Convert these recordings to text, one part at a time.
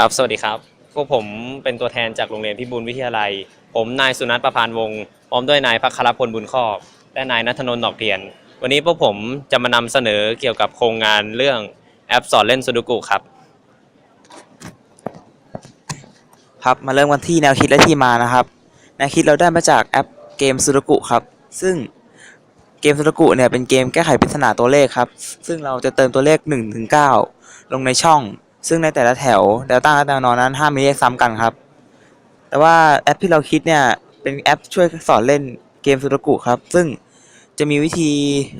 ครับ สวัสดีครับ พวกผมเป็นตัวแทนจากโรงเรียนพิบูลวิทยาลัย ผมนายสุนัทประพานวงศ์พร้อมด้วยนายพัครพลบุญครอบ และนายนัทนนท์ดอกเทียน วันนี้พวกผมจะมานำเสนอเกี่ยวกับโครงงานเรื่องแอปสอนเล่นซูดูกุครับ ครับมาเริ่มกันที่แนวคิดและที่มานะครับแนวคิดเราได้มาจากแอปเกมซูดกุครับ ซึ่งเกมซูดกุเนี่ยเป็นเกมแก้ไขปริศนาตัวเลขครับ ซึ่งเราจะเติมตัวเลข1ถึง9ลงในช่อง ซึ่งในแต่ละแถวแนวตั้งและแนวนอนนั้นห้ามมีเลขซ้ำกันครับ แต่ว่าแอปที่เราคิดเนี่ยเป็นแอปช่วยสอนเล่นเกมซูดกุครับ ซึ่งจะมีวิธี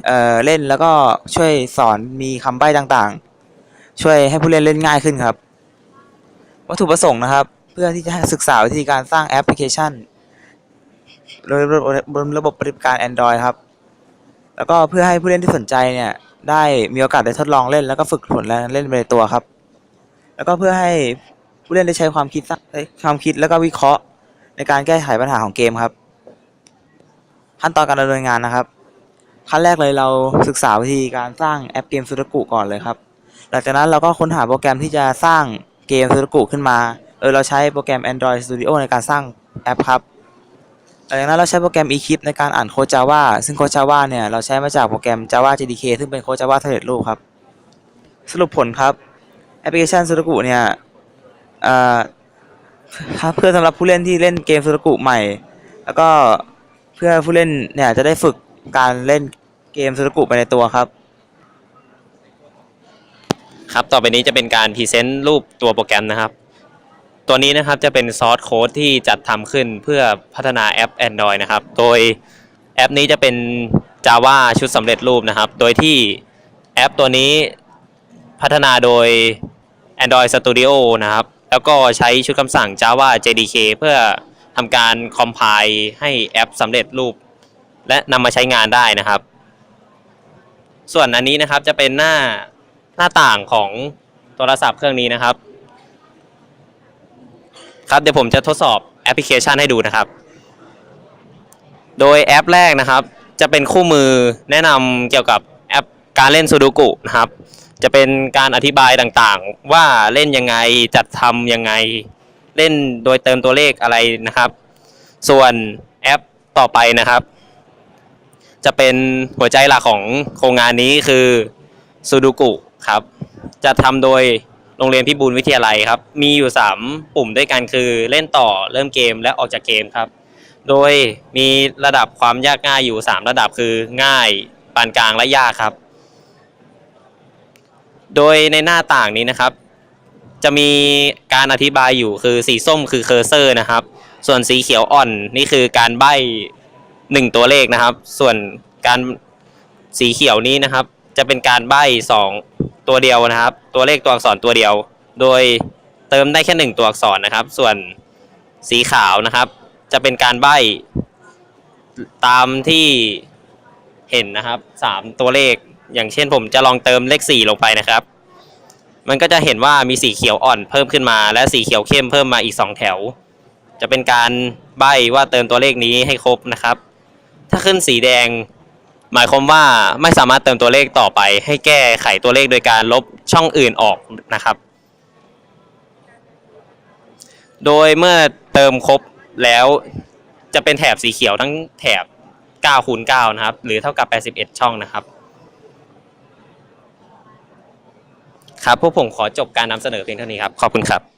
เเล่นแล้วก็ช่วยสอนมีคำใบ้ต่างๆ ช่วยให้ผู้เล่นเล่นง่ายขึ้นครับ วัตถุประสงค์นะครับ เพื่อที่จะศึกษาวิธีการสร้างแอปพลิเคชันบนระบบบนระบบปฏิบัติการ Android ครับ แล้วก็เพื่อให้ผู้เล่นที่สนใจเนี่ยได้มีโอกาสได้ทดลองเล่นแล้วก็ฝึกฝนและเล่นไปในตัวครับ แล้วก็เพื่อให้ผู้เล่นได้ใช้ความคิดสร้างเอ้ยความคิดแล้วก็วิเคราะห์ในการแก้ไขปัญหาของเกมครับ ขั้นตอนการดำเนินงานนะครับ ขั้นแรกเลยเราศึกษาวิธีการสร้างแอปเกมซูดกุก่อนเลยครับ หลังจากนั้นเราก็ค้นหาโปรแกรมที่จะสร้างเกมซูดกุขึ้นมาเออเราใช้โปรแกรม Android Studio ในการสร้างแอปครับหลังจากนั้นเราใช้โปรแกรม eClip ในการอ่านโค้ด Java ซึ่งโค้ด Java เนี่ยเราใช้มาจากโปรแกรม Java JDK ซึ่งเป็นโค้ด Java สำเร็จรูปครับ สรุปผลครับ แอปพลิเคชันซูดกุเนี่ยเอ่าเพื่อสำหรับผู้เล่นที่เล่นเกมซูดกุใหม่ แล้วก็เพื่อผู้เล่นเนี่ยจะได้ฝึกการเล่นเกมซูดกุไปในตัวครับ ครับต่อไปนี้จะเป็นการพรีเซนต์รูปตัวโปรแกรมนะครับ ตัวนี้นะครับจะเป็นซอสโค้ดที่จัดทำขึ้นเพื่อพัฒนาแอป Android นะครับ โดยแอปนี้จะเป็น Java ชุดสำเร็จรูปนะครับ โดยที่แอปตัวนี้พัฒนาโดย Android Studio นะครับ แล้วก็ใช้ชุดคำสั่ง Java JDK เพื่อทำการ compile ให้แอปสำเร็จรูป และนำมาใช้งานได้นะครับ ส่วนอันนี้นะครับจะเป็นหน้าหน้าต่างของโทรศัพท์เครื่องนี้นะครับ ครับเดี๋ยวผมจะทดสอบแอปพลิเคชันให้ดูนะครับ โดยแอปแรกนะครับ จะเป็นคู่มือแนะนำเกี่ยวกับแอปการเล่นซูดูกุนะครับ จะเป็นการอธิบายต่างๆ ว่าเล่นยังไงจัดทำยังไง เล่นโดยเติมตัวเลขอะไรนะครับ ส่วนแอปต่อไปนะครับ จะเป็นหัวใจหลักของโครงงานนี้คือซูดูกุครับจะทำโดยโรงเรียนพิบูลวิทยาลัยครับ มีอยู่ 3 ปุ่มด้วยกันคือเล่นต่อเริ่มเกมและออกจากเกมครับ โดยมีระดับความยากง่ายอยู่ 3 ระดับคือง่ายปานกลางและยากครับ โดยในหน้าต่างนี้นะครับ จะมีการอธิบายอยู่คือสีส้มคือเคอร์เซอร์นะครับ ส่วนสีเขียวอ่อนนี่คือการใบ้หนึ่งตัวเลขนะครับ ส่วนการสีเขียวนี้นะครับ จะเป็นการใบ้สองตัวเดียวนะครับ ตัวเลขตัวอักษรตัวเดียว โดยเติมได้แค่หนึ่งตัวอักษรนะครับ ส่วนสีขาวนะครับ จะเป็นการใบ้ตามที่เห็นนะครับสามตัวเลข อย่างเช่นผมจะลองเติมเลขสี่ลงไปนะครับ มันก็จะเห็นว่ามีสีเขียวอ่อนเพิ่มขึ้นมา และสีเขียวเข้มเพิ่มมาอีกสองแถว จะเป็นการใบ้ว่าเติมตัวเลขนี้ให้ครบนะครับ ถ้าขึ้นสีแดง หมายความว่าไม่สามารถเติมตัวเลขต่อไป ให้แก้ไขตัวเลขโดยการลบช่องอื่นออกนะครับ โดยเมื่อเติมครบแล้วจะเป็นแถบสีเขียวทั้งแถบ9คูณ9นะครับ หรือเท่ากับ 81 ช่องนะครับ ครับพวกผมขอจบการนำเสนอเพียงเท่านี้ครับ ขอบคุณครับ